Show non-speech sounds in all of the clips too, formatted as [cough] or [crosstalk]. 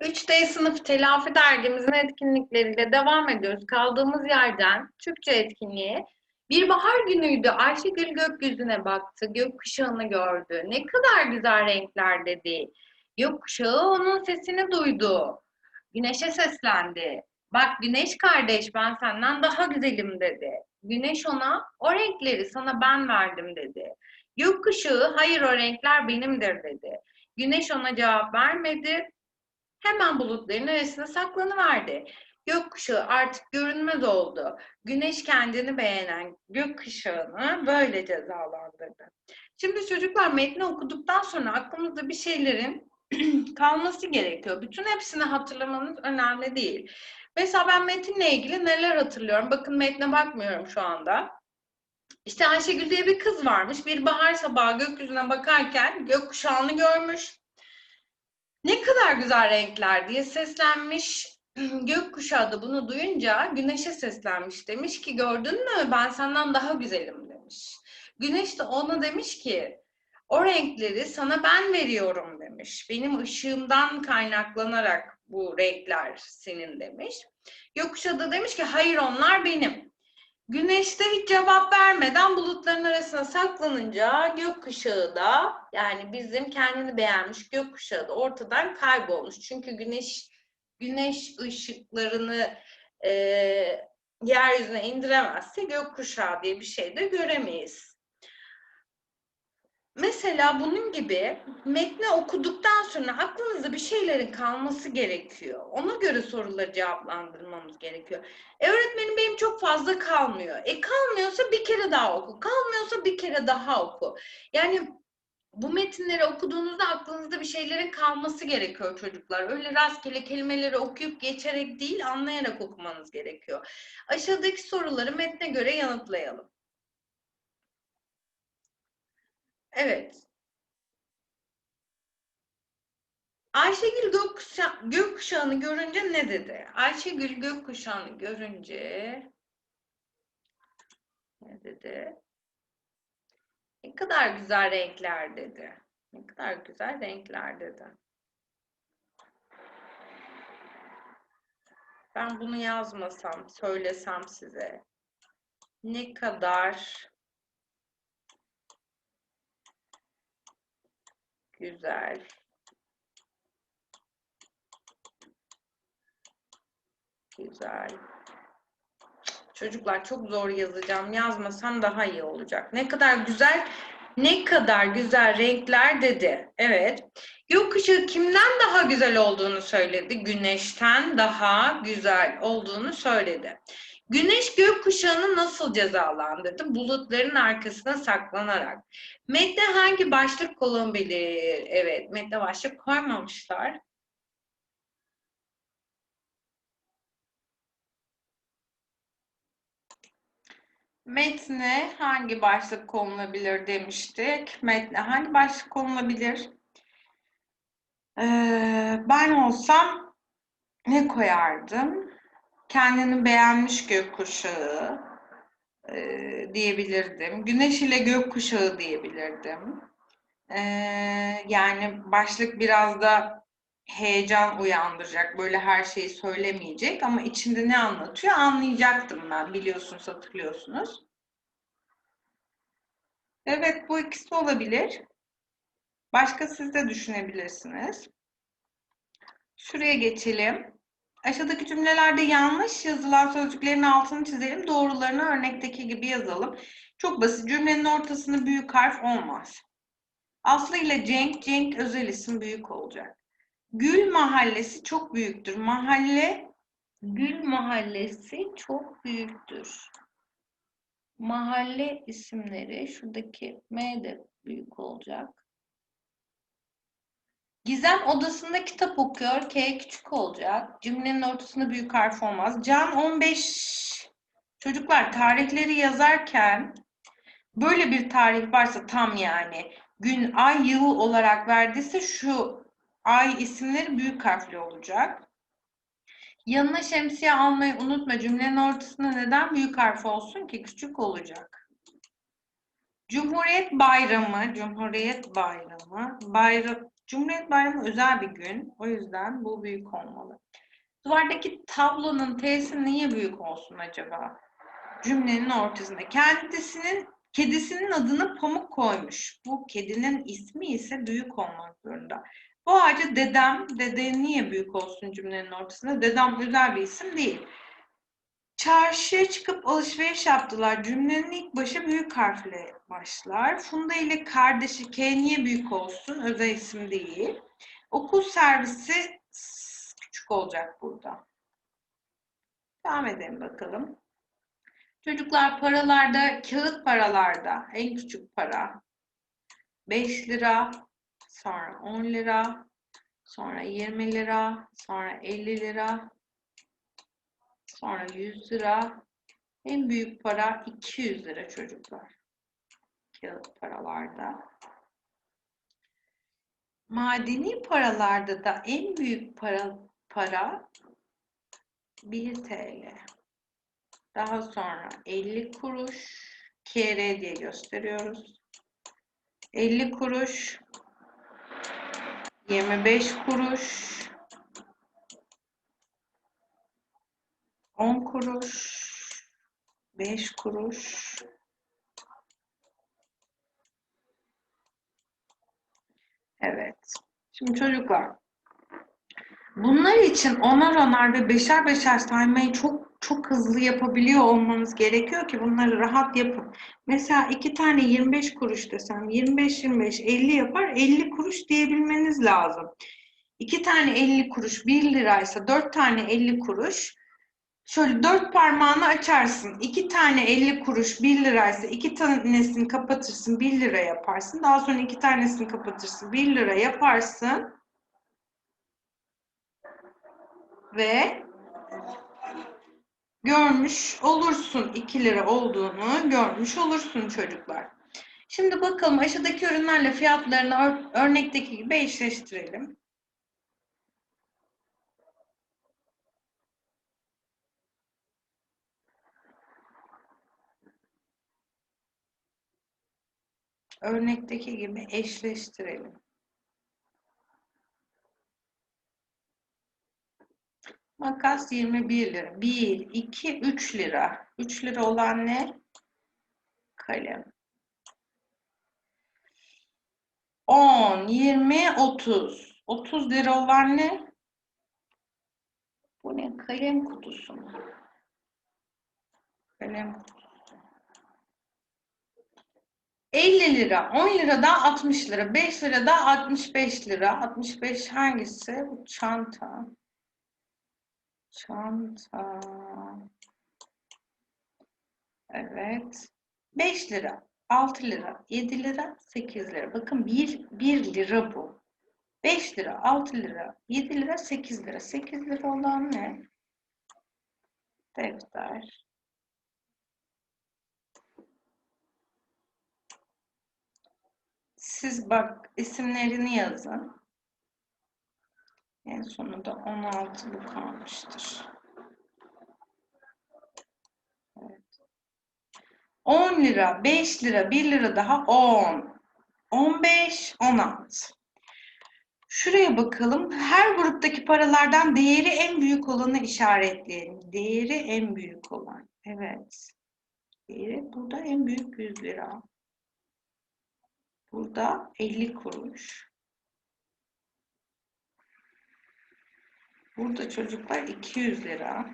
3D sınıf telafi dergimizin etkinlikleriyle devam ediyoruz. Kaldığımız yerden Türkçe etkinliğe bir bahar günüydü. Ayşegül gökyüzüne baktı, gökkuşağını gördü. Ne kadar güzel renkler dedi. Gökkuşağı onun sesini duydu. Güneşe seslendi. Bak güneş kardeş ben senden daha güzelim dedi. Güneş ona o renkleri sana ben verdim dedi. Gökkuşağı hayır o renkler benimdir dedi. Güneş ona cevap vermedi. Hemen bulutların arasına saklanıverdi. Gökkuşağı artık görünmez oldu. Güneş kendini beğenen gökkuşağını böyle cezalandırdı. Şimdi çocuklar metni okuduktan sonra aklımızda bir şeylerin [clears throat] kalması gerekiyor. Bütün hepsini hatırlamanız önemli değil. Mesela ben metinle ilgili neler hatırlıyorum? Bakın metne bakmıyorum şu anda. İşte Ayşegül diye bir kız varmış. Bir bahar sabahı gökyüzüne bakarken gökkuşağını görmüş. Ne kadar güzel renkler diye seslenmiş. [clears throat] Gökkuşağı da bunu duyunca güneşe seslenmiş. Demiş ki gördün mü ben senden daha güzelim demiş. Güneş de ona demiş ki o renkleri sana ben veriyorum demiş. Benim ışığımdan kaynaklanarak bu renkler senin demiş. Gökkuşağı da demiş ki hayır onlar benim. Güneş de hiç cevap vermeden bulutların arasına saklanınca gökkuşağı da yani bizim kendini beğenmiş gökkuşağı da ortadan kaybolmuş. Çünkü güneş güneş ışıklarını e, yeryüzüne indiremezse gökkuşağı diye bir şey de göremeyiz. Mesela bunun gibi metni okuduktan sonra aklınızda bir şeylerin kalması gerekiyor. Ona göre soruları cevaplandırmamız gerekiyor. E öğretmenim benim çok fazla kalmıyor. E kalmıyorsa bir kere daha oku. Kalmıyorsa bir kere daha oku. Yani bu metinleri okuduğunuzda aklınızda bir şeylerin kalması gerekiyor çocuklar. Öyle rastgele kelimeleri okuyup geçerek değil, anlayarak okumanız gerekiyor. Aşağıdaki soruları metne göre yanıtlayalım. Evet. Ayşegül gökkuşa gökkuşağını görünce ne dedi? Ayşegül gökkuşağını görünce ne dedi? Ne kadar güzel renkler dedi. Ne kadar güzel renkler dedi. Ben bunu yazmasam, söylesem size. Ne kadar güzel güzel Çocuklar çok zor yazacağım. Yazmasam daha iyi olacak. Ne kadar güzel, ne kadar güzel renkler dedi. Evet. Gökkuşağı kimden daha güzel olduğunu söyledi. Güneşten daha güzel olduğunu söyledi. Güneş gökkuşağını nasıl cezalandırdı? Bulutların arkasına saklanarak. Metne hangi başlık konulabilir? Evet, metne başlık koymamışlar. Metne hangi başlık konulabilir demiştik. Metne hangi başlık konulabilir? Ee, ben olsam ne koyardım? Kendini beğenmiş gökkuşağı e, diyebilirdim. Güneş ile gökkuşağı diyebilirdim. Ee, yani başlık biraz da heyecan uyandıracak. Böyle her şeyi söylemeyecek ama içinde ne anlatıyor anlayacaktım ben. Biliyorsunuz, hatırlıyorsunuz. Evet, bu ikisi olabilir. Başka siz de düşünebilirsiniz. Şuraya geçelim. Aşağıdaki cümlelerde yanlış yazılan sözcüklerin altını çizelim. Doğrularını örnekteki gibi yazalım. Çok basit. Cümlenin ortasında büyük harf olmaz. Aslı ile Cenk, Cenk özel isim büyük olacak. Gül mahallesi çok büyüktür. Mahalle Gül mahallesi çok büyüktür. Mahalle isimleri şuradaki M de büyük olacak. Gizem odasında kitap okuyor. K küçük olacak. Cümlenin ortasında büyük harf olmaz. Can 15 çocuklar tarihleri yazarken böyle bir tarih varsa tam yani gün, ay, yıl olarak verdiyse şu ay isimleri büyük harfli olacak. Yanına şemsiye almayı unutma. Cümlenin ortasında neden büyük harf olsun ki? Küçük olacak. Cumhuriyet Bayramı, Cumhuriyet Bayramı, bayram, Cumhuriyet Bayramı özel bir gün. O yüzden bu büyük olmalı. Duvardaki tablonun T'si niye büyük olsun acaba? Cümlenin ortasında. Kendisinin, kedisinin adını Pamuk koymuş. Bu kedinin ismi ise büyük olmak zorunda. Bu ağaca dedem, dede niye büyük olsun cümlenin ortasında? Dedem özel bir isim değil. Çarşıya çıkıp alışveriş yaptılar. Cümlenin ilk başı büyük harfle başlar. Funda ile kardeşi K niye büyük olsun? Özel isim değil. Okul servisi küçük olacak burada. Devam edelim bakalım. Çocuklar paralarda, kağıt paralarda en küçük para 5 lira, sonra 10 lira, sonra 20 lira, sonra 50 lira, sonra 100 lira. En büyük para 200 lira çocuklar. Kağıt paralarda. Madeni paralarda da en büyük para para 1 TL. Daha sonra 50 kuruş KR diye gösteriyoruz. 50 kuruş 25 kuruş 10 kuruş 5 kuruş Evet. Şimdi çocuklar bunlar için onar onar ve beşer beşer saymayı çok çok hızlı yapabiliyor olmanız gerekiyor ki bunları rahat yapın. Mesela iki tane 25 kuruş desem 25 25 50 yapar 50 kuruş diyebilmeniz lazım. İki tane 50 kuruş 1 liraysa 4 tane 50 kuruş şöyle dört parmağını açarsın. İki tane 50 kuruş 1 liraysa iki tanesini kapatırsın 1 lira yaparsın. Daha sonra iki tanesini kapatırsın 1 lira yaparsın. Ve görmüş olursun 2 lira olduğunu görmüş olursun çocuklar. Şimdi bakalım aşağıdaki ürünlerle fiyatlarını ör örnekteki gibi eşleştirelim. Örnekteki gibi eşleştirelim. Makas 21 lira. 1, 2, 3 lira. 3 lira olan ne? Kalem. 10, 20, 30. 30 lira olan ne? Bu ne? Kalem kutusu mu? Kalem kutusu. 50 lira, 10 lira da 60 lira, 5 lira da 65 lira. 65 hangisi? Bu çanta. Çanta. Evet. 5 lira, 6 lira, 7 lira, 8 lira. Bakın 1, 1 lira bu. 5 lira, 6 lira, 7 lira, 8 lira. 8 lira olan ne? Defter. Siz bak isimlerini yazın. En sonunda 16 bu kalmıştır. Evet. 10 lira, 5 lira, 1 lira daha 10. 15, 16. Şuraya bakalım. Her gruptaki paralardan değeri en büyük olanı işaretleyelim. Değeri en büyük olan. Evet. Değeri burada en büyük 100 lira. Burada 50 kuruş. Burada çocuklar 200 lira.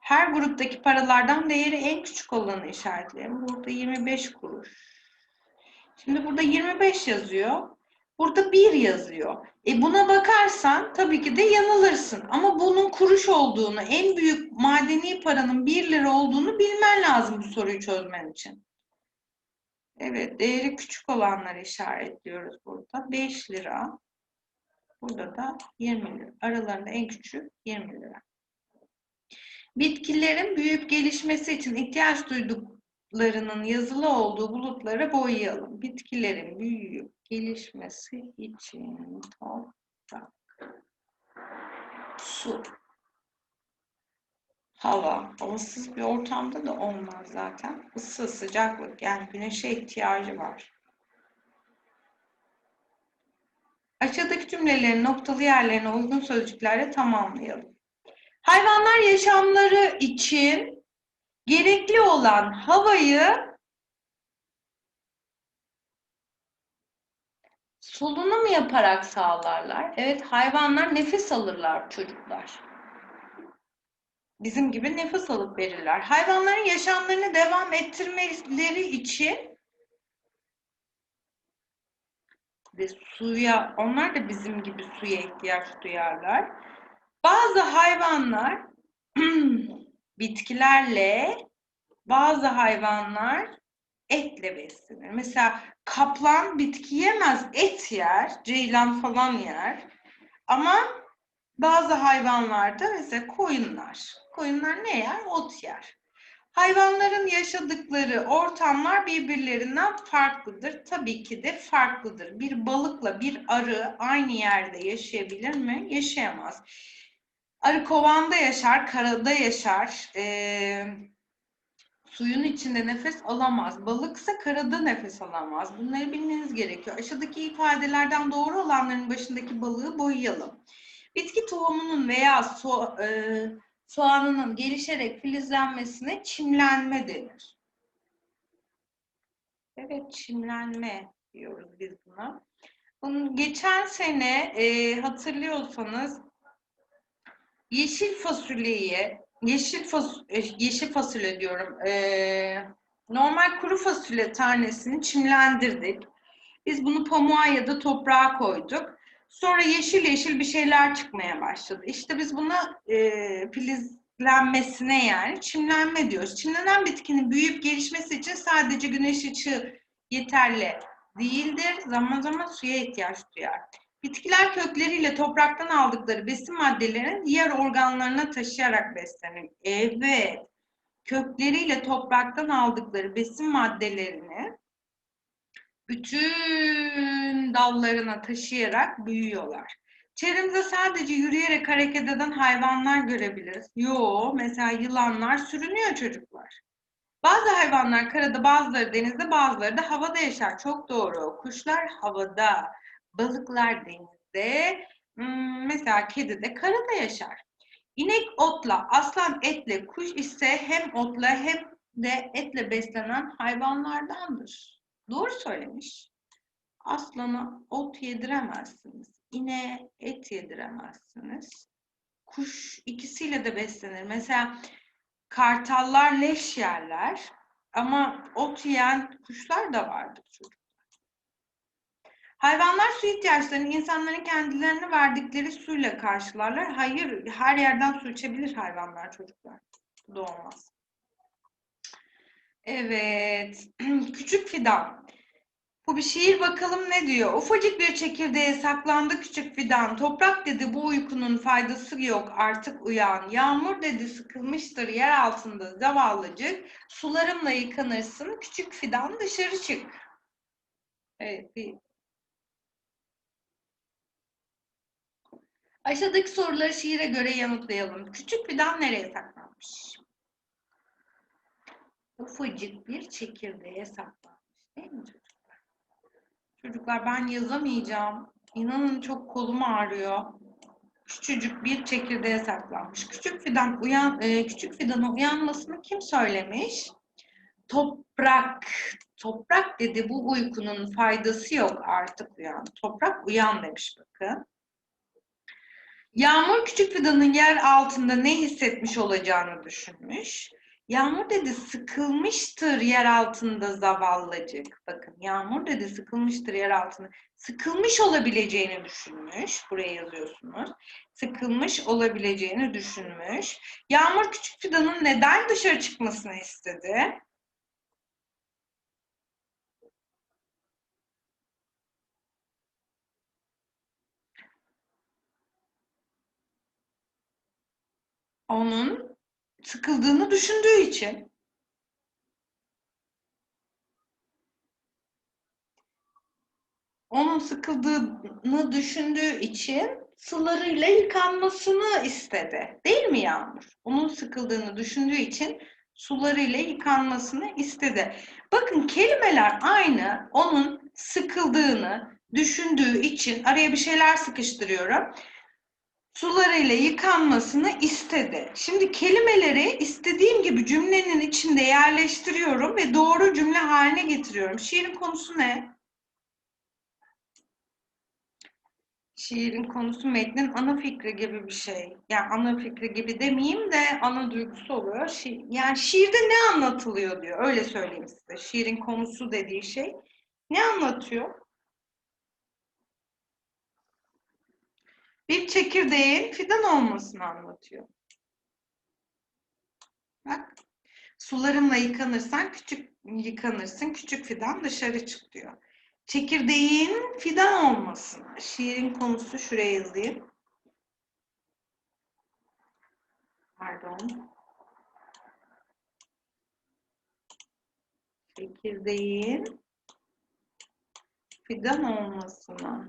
Her gruptaki paralardan değeri en küçük olanı işaretleyelim. Burada 25 kuruş. Şimdi burada 25 yazıyor. Burada 1 yazıyor. E buna bakarsan tabii ki de yanılırsın. Ama bunun kuruş olduğunu, en büyük madeni paranın 1 lira olduğunu bilmen lazım bu soruyu çözmen için. Evet, değeri küçük olanları işaretliyoruz burada. 5 lira. Burada da 20 lira. Aralarında en küçük 20 lira. Bitkilerin büyüyüp gelişmesi için ihtiyaç duyduklarının yazılı olduğu bulutları boyayalım. Bitkilerin büyüyüp gelişmesi için toprak, su, hava. Havasız bir ortamda da olmaz zaten. Isı, sıcaklık yani güneşe ihtiyacı var. Aşağıdaki cümlelerin noktalı yerlerine uygun sözcüklerle tamamlayalım. Hayvanlar yaşamları için gerekli olan havayı solunum yaparak sağlarlar. Evet, hayvanlar nefes alırlar çocuklar. Bizim gibi nefes alıp verirler. Hayvanların yaşamlarını devam ettirmeleri için ve suya, onlar da bizim gibi suya ihtiyaç duyarlar. Bazı hayvanlar [clears throat] bitkilerle, bazı hayvanlar etle beslenir. Mesela kaplan bitki yemez, et yer, ceylan falan yer. Ama bazı hayvanlarda mesela koyunlar. Koyunlar ne yer? Ot yer. Hayvanların yaşadıkları ortamlar birbirlerinden farklıdır. Tabii ki de farklıdır. Bir balıkla bir arı aynı yerde yaşayabilir mi? Yaşayamaz. Arı kovanda yaşar, karada yaşar. Ee, suyun içinde nefes alamaz. Balıksa karada nefes alamaz. Bunları bilmeniz gerekiyor. Aşağıdaki ifadelerden doğru olanların başındaki balığı boyayalım. Bitki tohumunun veya so, e, soğanının gelişerek filizlenmesine çimlenme denir. Evet, çimlenme diyoruz biz buna. Bunun geçen sene e, hatırlıyorsanız yeşil fasulyeyi, yeşil fas e, yeşil fasulye diyorum. E, normal kuru fasulye tanesini çimlendirdik. Biz bunu pamuğa ya da toprağa koyduk. Sonra yeşil yeşil bir şeyler çıkmaya başladı. İşte biz buna e, filizlenmesine yani çimlenme diyoruz. Çimlenen bitkinin büyüyüp gelişmesi için sadece güneş ışığı yeterli değildir. Zaman zaman suya ihtiyaç duyar. Bitkiler kökleriyle topraktan aldıkları besin maddelerini diğer organlarına taşıyarak beslenir. Evet, kökleriyle topraktan aldıkları besin maddelerini bütün dallarına taşıyarak büyüyorlar. Çevremizde sadece yürüyerek hareket eden hayvanlar görebiliriz. Yo, mesela yılanlar sürünüyor çocuklar. Bazı hayvanlar karada, bazıları denizde, bazıları da havada yaşar. Çok doğru. Kuşlar havada, balıklar denizde, hmm, mesela kedi de karada yaşar. İnek otla, aslan etle, kuş ise hem otla hem de etle beslenen hayvanlardandır. Doğru söylemiş. Aslana ot yediremezsiniz. İneğe et yediremezsiniz. Kuş ikisiyle de beslenir. Mesela kartallar leş yerler ama ot yiyen kuşlar da vardır çocuklar. Hayvanlar su ihtiyaçlarını insanların kendilerine verdikleri suyla karşılarlar. Hayır, her yerden su içebilir hayvanlar çocuklar. Bu da olmaz. Evet, [clears throat] küçük fidan. Bu bir şiir bakalım ne diyor? Ufacık bir çekirdeğe saklandı küçük fidan. Toprak dedi bu uykunun faydası yok artık uyan. Yağmur dedi sıkılmıştır yer altında zavallıcık. Sularımla yıkanırsın küçük fidan dışarı çık. Evet Aşağıdaki soruları şiire göre yanıtlayalım. Küçük fidan nereye saklanmış? Ufacık bir çekirdeğe saklanmış. Değil mi çocuklar? Çocuklar ben yazamayacağım. İnanın çok kolum ağrıyor. Küçücük bir çekirdeğe saklanmış. Küçük fidan uyan, e, küçük fidanın uyanmasını kim söylemiş? Toprak. Toprak dedi bu uykunun faydası yok artık uyan. Toprak uyan demiş bakın. Yağmur küçük fidanın yer altında ne hissetmiş olacağını düşünmüş. Yağmur dedi sıkılmıştır yer altında zavallıcık. Bakın Yağmur dedi sıkılmıştır yer altında. Sıkılmış olabileceğini düşünmüş. Buraya yazıyorsunuz. Sıkılmış olabileceğini düşünmüş. Yağmur küçük fidanın neden dışarı çıkmasını istedi? Onun sıkıldığını düşündüğü için. Onun sıkıldığını düşündüğü için sularıyla yıkanmasını istedi. Değil mi Yağmur? Onun sıkıldığını düşündüğü için sularıyla yıkanmasını istedi. Bakın kelimeler aynı. Onun sıkıldığını düşündüğü için araya bir şeyler sıkıştırıyorum. Sularıyla yıkanmasını istedi. Şimdi kelimeleri istediğim gibi cümlenin içinde yerleştiriyorum ve doğru cümle haline getiriyorum. Şiirin konusu ne? Şiirin konusu metnin ana fikri gibi bir şey. Yani ana fikri gibi demeyeyim de ana duygusu oluyor. Şi yani şiirde ne anlatılıyor diyor. Öyle söyleyeyim size. Şiirin konusu dediği şey ne anlatıyor? Bir çekirdeğin fidan olmasını anlatıyor. Bak. Sularımla yıkanırsan küçük yıkanırsın, küçük fidan dışarı çık diyor. Çekirdeğin fidan olmasını. Şiirin konusu şuraya yazayım. Pardon. Çekirdeğin fidan olmasına.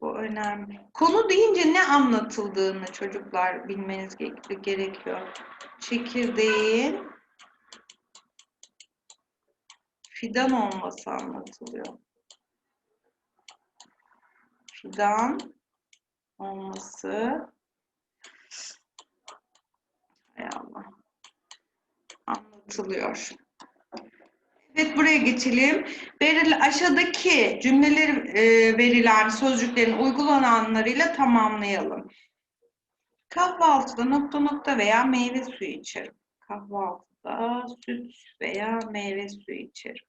Bu önemli. Konu deyince ne anlatıldığını çocuklar bilmeniz ge- gerekiyor. Çekirdeğin fidan olması anlatılıyor. Fidan olması Hay Allah. Anlatılıyor. Evet buraya geçelim. Veril, aşağıdaki cümleleri e, verilen sözcüklerin uygulananlarıyla tamamlayalım. Kahvaltıda nokta nokta veya meyve suyu içerim. Kahvaltıda süt veya meyve suyu içerim.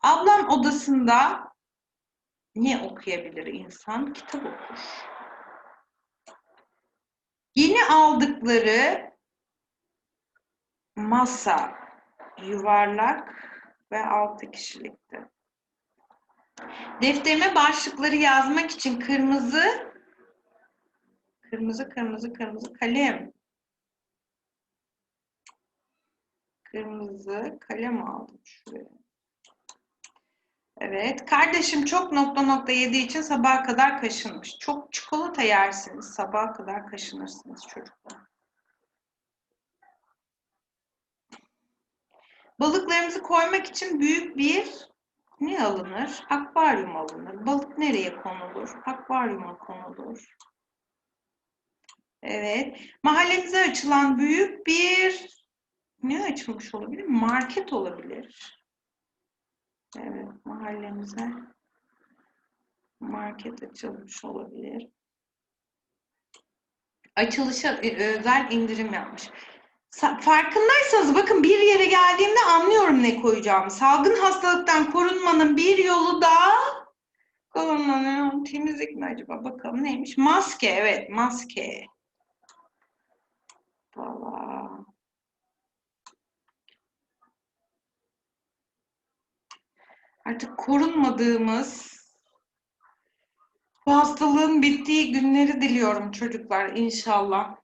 Ablam odasında ne okuyabilir insan? Kitap okur. Yeni aldıkları masa yuvarlak ve altı kişilikti. Defterime başlıkları yazmak için kırmızı kırmızı kırmızı kırmızı kalem kırmızı kalem aldım şuraya. Evet, kardeşim çok nokta nokta yediği için sabaha kadar kaşınmış. Çok çikolata yersiniz, sabaha kadar kaşınırsınız çocuklar. Balıklarımızı koymak için büyük bir ne alınır? Akvaryum alınır. Balık nereye konulur? Akvaryuma konulur. Evet. Mahallemize açılan büyük bir ne açılmış olabilir? Market olabilir. Evet, mahallemize market açılmış olabilir. Açılışa e, özel indirim yapmış. Sa- Farkındaysanız bakın bir yere geldiğimde anlıyorum ne koyacağımı. Salgın hastalıktan korunmanın bir yolu da korunmanın temizlik mi acaba? Bakalım neymiş? Maske, evet maske. Tamam. Artık korunmadığımız bu hastalığın bittiği günleri diliyorum çocuklar inşallah.